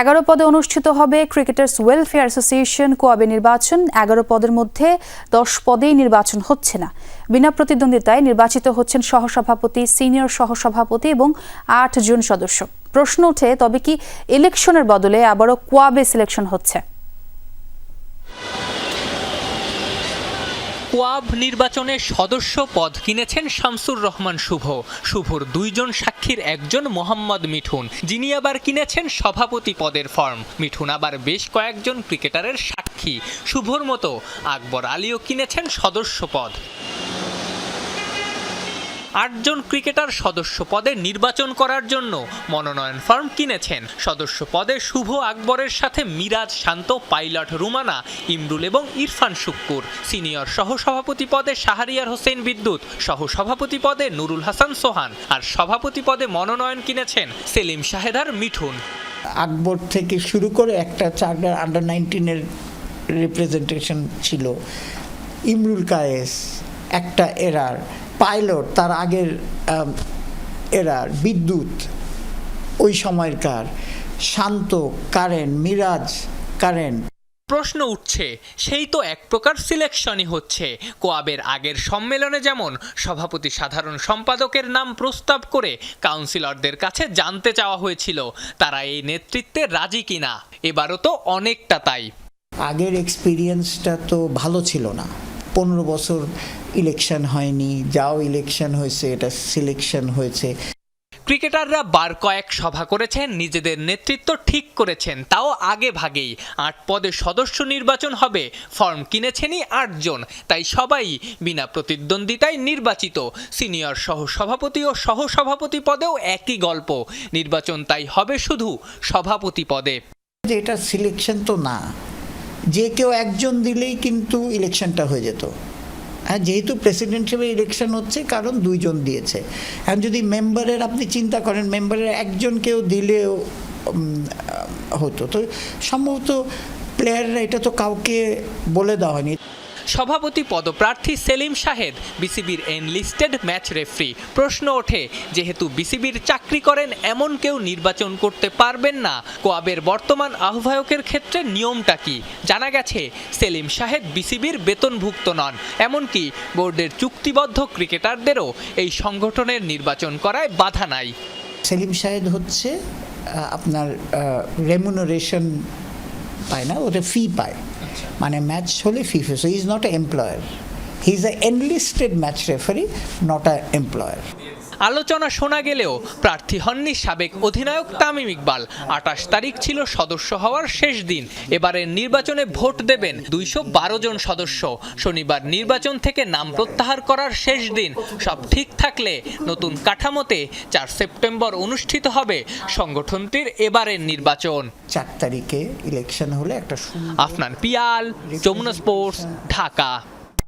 এগারো পদে অনুষ্ঠিত হবে ক্রিকেটার্স ওয়েলফেয়ার অ্যাসোসিয়েশন কোয়াবে নির্বাচন। এগারো পদের মধ্যে দশ পদেই নির্বাচন হচ্ছে না। বিনা প্রতিদ্বন্দ্বিতায় নির্বাচিত হচ্ছেন সহসভাপতি, সিনিয়র সহসভাপতি এবং আট জন সদস্য। প্রশ্ন ওঠে, তবে কি ইলেকশনের বদলে আবারও কোয়াবে সিলেকশন হচ্ছে? কোয়াব নির্বাচনে সদস্য পদ কিনেছেন শামসুর রহমান শুভ। শুভর দুইজন সাক্ষীর একজন মোহাম্মদ মিঠুন, যিনি আবার কিনেছেন সভাপতি পদের ফর্ম। মিঠুন আবার বেশ কয়েকজন ক্রিকেটারের সাক্ষী। শুভর মতো আকবর আলীও কিনেছেন সদস্য পদ। আটজন ক্রিকেটার সদস্য পদে নির্বাচন করার জন্য মনোনয়ন ফর্ম কিনেছেন। সদস্য পদে শুভ আকবরের সাথে মিরাজ শান্ত, পাইলট রুমানা, ইমরুল এবং ইরফান শুক্কুর। সিনিয়র সহসভাপতি পদে শাহরিয়ার হোসেন বিদ্যুৎ, সহসভাপতি পদে নুরুল হাসান সোহান আর সভাপতি পদে মনোনয়ন কিনেছেন সেলিম শাহেদার মিঠুন। আকবর থেকে শুরু করে একটা চারটার আন্ডার নাইনটিনের রিপ্রেজেন্টেশন ছিল। ইমরুল কায়েস, একটা এরার পাইলট তার আগের এরার বিদ্যুৎ ওই সময়কার শান্ত কারেন মিরাজ কারেন। প্রশ্ন উঠছে সেই তো এক প্রকার সিলেকশনই হচ্ছে। কোয়াবের আগের সম্মেলনে যেমন সভাপতি সাধারণ সম্পাদকের নাম প্রস্তাব করে কাউন্সিলরদের কাছে জানতে চাওয়া হয়েছিল তারা এই নেতৃত্বে রাজি কিনা? এবারও তো অনেকটা তাই। আগের এক্সপিরিয়েন্সটা তো ভালো ছিল না। পনেরো বছর ইলেকশন হয়নি যাও ইলেকশন হয়েছে এটা সিলেকশন হয়েছে। ক্রিকেটাররা বার কয়েক সভা করেছেন নিজেদের নেতৃত্ব ঠিক করেছেন তাও আগে ভাগেই। আট পদে সদস্য নির্বাচন হবে ফর্ম কিনেছেনই আটজন তাই সবাই বিনা প্রতিদ্বন্দ্বিতায় নির্বাচিত। সিনিয়র সহ সভাপতি ও সহসভাপতি পদেও একই গল্প নির্বাচন তাই হবে শুধু সভাপতি পদে। যে এটা সিলেকশন তো না। যে কেউ একজন দিলেই কিন্তু ইলেকশনটা হয়ে যেত। হ্যাঁ যেহেতু প্রেসিডেন্ট হিসেবে ইলেকশন হচ্ছে, কারণ দুইজন দিয়েছে। এখন যদি মেম্বারের আপনি চিন্তা করেন মেম্বারের একজন কেউ দিলেও হতো। তো সম্ভবত প্লেয়াররা এটা তো কাউকে বলে দেওয়া হয়নি। সভাপতি পদপ্রার্থী সেলিম শাহেদ, বিসিবির এনলিস্টেড ম্যাচ রেফরি প্রশ্ন ওঠে, যেহেতু বিসিবির চাকরি করেন, এমন কেউ নির্বাচন করতে পারবেন না। কোয়াবের বর্তমান আহ্বায়কের ক্ষেত্রে নিয়মটা কি? জানা গেছে, সেলিম শাহেদ বিসিবির বেতনভুক্ত নন। এমনকি বোর্ডের চুক্তিবদ্ধ ক্রিকেটারদেরও এই সংগঠনের নির্বাচন করায় বাধা নাই। সেলিম শাহেদ হচ্ছে আপনার রেমুনারেশন পায় না ওটা ফি পায়। মানে ম্যাচ হলে fee fee so is not a employer he is a enlisted match referee not a employer আলোচনা শোনা গেলেও প্রার্থী হননি সাবেক অধিনায়ক তামিম ইকবাল। আটাশ তারিখ ছিল সদস্য হওয়ার শেষ দিন। এবারের নির্বাচনে ভোট দেবেন দুইশো বারো জন সদস্য। শনিবার নির্বাচন থেকে নাম প্রত্যাহার করার শেষ দিন। সব ঠিক থাকলে নতুন কাঠামোতে চার সেপ্টেম্বর অনুষ্ঠিত হবে সংগঠনটির এবারের নির্বাচন। চার তারিখে ইলেকশন হলে একটা আফনান পিয়াল যমুনা স্পোর্টস ঢাকা।